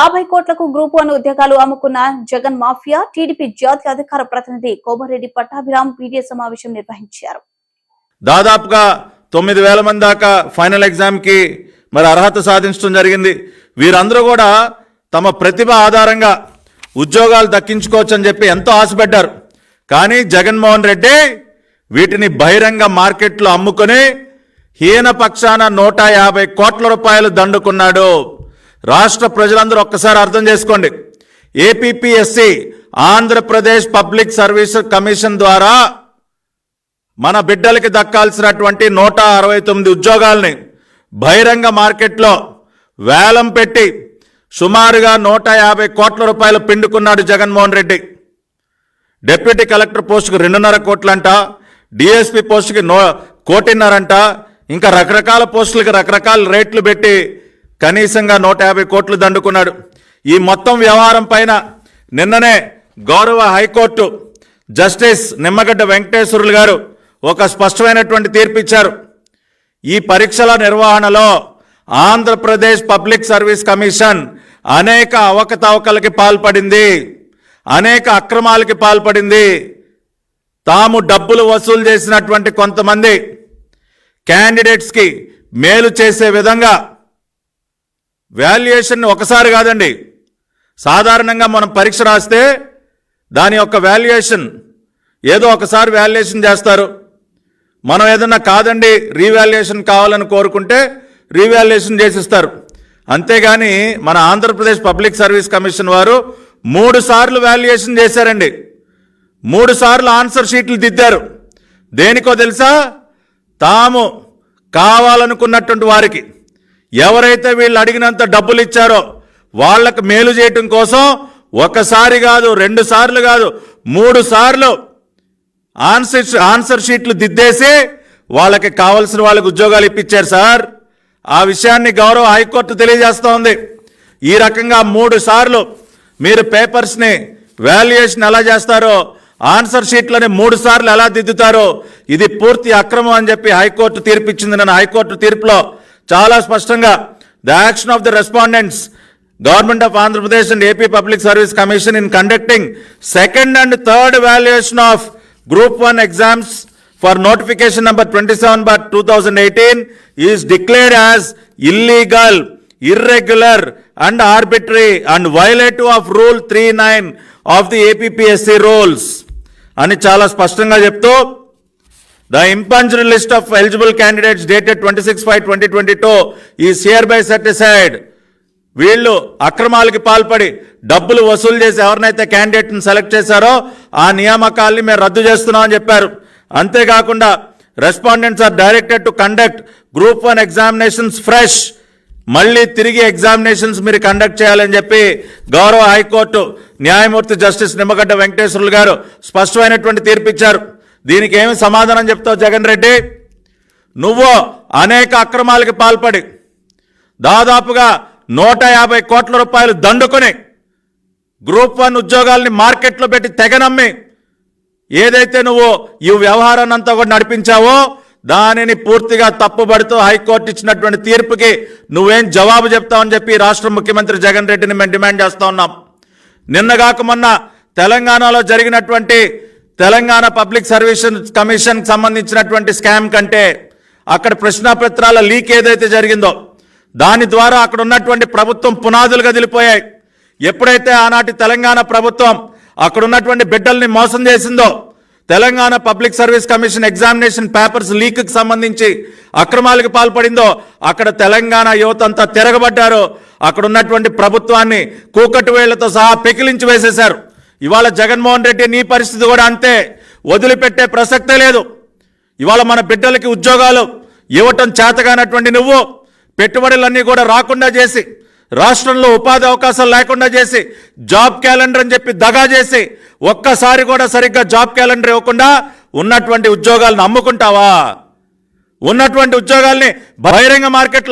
యాభై కోట్లకు group one ఉద్యోగాలు అమ్ముకున్న జగన్ మాఫియా టీడీపీ జాతీయ అధికార ప్రతినిధి కోమరెడ్డి పట్టాభిరామ్ మీడియా సమావేశం నిర్వహించారు. దాదాపుగా తొమ్మిది వేల మంది దాకా ఫైనల్ ఎగ్జామ్కి మరి అర్హత సాధించడం జరిగింది. వీరందరూ కూడా తమ ప్రతిభ ఆధారంగా ఉద్యోగాలు దక్కించుకోవచ్చు అని చెప్పి ఎంతో ఆశపడ్డారు. కానీ జగన్మోహన్ రెడ్డి వీటిని బహిరంగ మార్కెట్లో అమ్ముకొని హీన పక్షాన నూట యాభై కోట్ల రూపాయలు దండుకున్నాడు. రాష్ట్ర ప్రజలందరూ ఒక్కసారి అర్థం చేసుకోండి. APPSC Andhra Pradesh public service commission ద్వారా మన బిడ్డలకి దక్కాల్సినటువంటి నూట అరవై తొమ్మిది ఉద్యోగాల్ని బహిరంగ మార్కెట్లో వేలం పెట్టి సుమారుగా నూట యాభై కోట్ల రూపాయలు పిండుకున్నాడు జగన్మోహన్ రెడ్డి. డిప్యూటీ కలెక్టర్ పోస్టుకు రెండున్నర కోట్లంట డిఎస్పి పోస్టుకి నో కోటిన్నరంట ఇంకా రకరకాల పోస్టులకి రకరకాల రేట్లు పెట్టి కనీసంగా నూట యాభై కోట్లు దండుకున్నాడు. ఈ మొత్తం వ్యవహారం పైన నిన్ననే గౌరవ హైకోర్టు జస్టిస్ నిమ్మగడ్డ వెంకటేశ్వరులు గారు ఒక స్పష్టమైనటువంటి తీర్పిచ్చారు. ఈ పరీక్షల నిర్వహణలో ఆంధ్రప్రదేశ్ పబ్లిక్ సర్వీస్ కమిషన్ అనేక అవకతవకలకి పాల్పడింది అనేక అక్రమాలకి పాల్పడింది. తాము డబ్బులు వసూలు చేసినటువంటి కొంతమంది క్యాండిడేట్స్కి మేలు చేసే విధంగా వాల్యుయేషన్ ఒకసారి కాదండి. సాధారణంగా మనం పరీక్ష రాస్తే దాని యొక్క వాల్యుయేషన్ ఏదో ఒకసారి వాల్యుయేషన్ చేస్తారు. మనం ఏదన్నా కాదండి రీవాల్యుయేషన్ కావాలని కోరుకుంటే రీవాల్యుయేషన్ చేసిస్తారు. అంతేగాని మన ఆంధ్రప్రదేశ్ పబ్లిక్ సర్వీస్ కమిషన్ వారు మూడు సార్లు వాల్యుయేషన్ చేశారండి. మూడు సార్లు ఆన్సర్ షీట్లు దిద్దారు. దేనికో తెలుసా? తాము కావాలనుకున్నటువంటి వారికి. ఎవరైతే వీళ్ళు అడిగినంత డబ్బులు ఇచ్చారో వాళ్ళకు మేలు చేయటం కోసం ఒకసారి కాదు రెండు సార్లు కాదు మూడు సార్లు ఆన్సర్ ఆన్సర్ షీట్లు దిద్దేసి వాళ్ళకి కావలసిన వాళ్ళకి ఉద్యోగాలు ఇప్పించారు సార్. ఆ విషయాన్ని గౌరవ హైకోర్టు తెలియజేస్తోంది. ఈ రకంగా మూడు సార్లు మీరు పేపర్స్ని వాల్యుయేషన్ ఎలా చేస్తారో ఆన్సర్ షీట్లని మూడు సార్లు ఎలా దిద్దుతారో ఇది పూర్తి అక్రమం అని చెప్పి హైకోర్టు తీర్పిచ్చింది. నన్ను హైకోర్టు తీర్పులో చాలా స్పష్టంగా the action of the respondents government of Andhra Pradesh and AP public service commission in conducting second and third valuation of group one exams for notification number twenty seven bar two thousand eighteen is declared as illegal irregular and arbitrary and violative of rule three nine of the APPSC rules అని చాలా స్పష్టంగా చెప్తూ the impugned list of eligible candidates dated twenty six five twenty twenty two ఈ CR by సర్టిసైడ్ వీళ్ళు అక్రమాలకి పాల్పడి డబ్బులు వసూలు చేసి ఎవరినైతే క్యాండిడేట్ని సెలెక్ట్ చేశారో ఆ నియామకాల్ని మేము రద్దు చేస్తున్నామని చెప్పారు. అంతేకాకుండా respondents are directed to conduct group one examinations fresh మళ్ళీ తిరిగి ఎగ్జామినేషన్స్ మీరు కండక్ట్ చేయాలని చెప్పి గౌరవ హైకోర్టు న్యాయమూర్తి జస్టిస్ నిమ్మగడ్డ వెంకటేశ్వరులు గారు స్పష్టమైనటువంటి తీర్పు ఇచ్చారు దీనికి ఏమి సమాధానం చెప్తావు జగన్ రెడ్డి? నువ్వు అనేక అక్రమాలకి పాల్పడి దాదాపుగా నూట యాభై కోట్ల రూపాయలు దండుకొని గ్రూప్ వన్ ఉద్యోగాల్ని మార్కెట్లో పెట్టి తెగనమ్మి ఏదైతే నువ్వు ఈ వ్యవహారాన్ని అంతా కూడా నడిపించావో దానిని పూర్తిగా తప్పుబడుతూ హైకోర్టు ఇచ్చినటువంటి తీర్పుకి నువ్వేం జవాబు చెప్తావని చెప్పి రాష్ట్ర ముఖ్యమంత్రి జగన్ రెడ్డిని మేము డిమాండ్ చేస్తూ ఉన్నాం. నిన్నగాక మొన్న తెలంగాణలో జరిగినటువంటి తెలంగాణ పబ్లిక్ సర్వీస్ కమిషన్కి సంబంధించినటువంటి స్కామ్ కంటే అక్కడ ప్రశ్నాపత్రాల లీక్ ఏదైతే జరిగిందో దాని ద్వారా అక్కడ ఉన్నటువంటి ప్రభుత్వం పునాదులు కదిలిపోయాయి ఎప్పుడైతే ఆనాటి తెలంగాణ ప్రభుత్వం అక్కడ ఉన్నటువంటి బిడ్డల్ని మోసం చేసిందో Telangana public service commission examination papers లీక్కి సంబంధించి అక్రమాలకు పాల్పడిందో అక్కడ తెలంగాణ యువత అంతా తిరగబడ్డారు. అక్కడ ఉన్నటువంటి ప్రభుత్వాన్ని కూకటి వేళ్ళతో సహా పెకిలించి వేసేశారు. ఇవాళ జగన్మోహన్ రెడ్డి నీ పరిస్థితి కూడా అంతే. వదిలిపెట్టే ప్రసక్తే లేదు. ఇవాళ మన బిడ్డలకి ఉద్యోగాలు ఇవ్వటం చేతగానటువంటి నువ్వు పెట్టుబడులన్నీ కూడా రాకుండా చేసి రాష్ట్రంలో ఉపాధి అవకాశాలు లేకుండా చేసి జాబ్ క్యాలెండర్ అని చెప్పి దగా చేసి ఒక్కసారి కూడా సరిగ్గా జాబ్ క్యాలెండర్ ఇవ్వకుండా ఉన్నటువంటి ఉద్యోగాలను అమ్ముకుంటావా? ఉన్నటువంటి ఉద్యోగాల్ని బహిరంగ మార్కెట్లో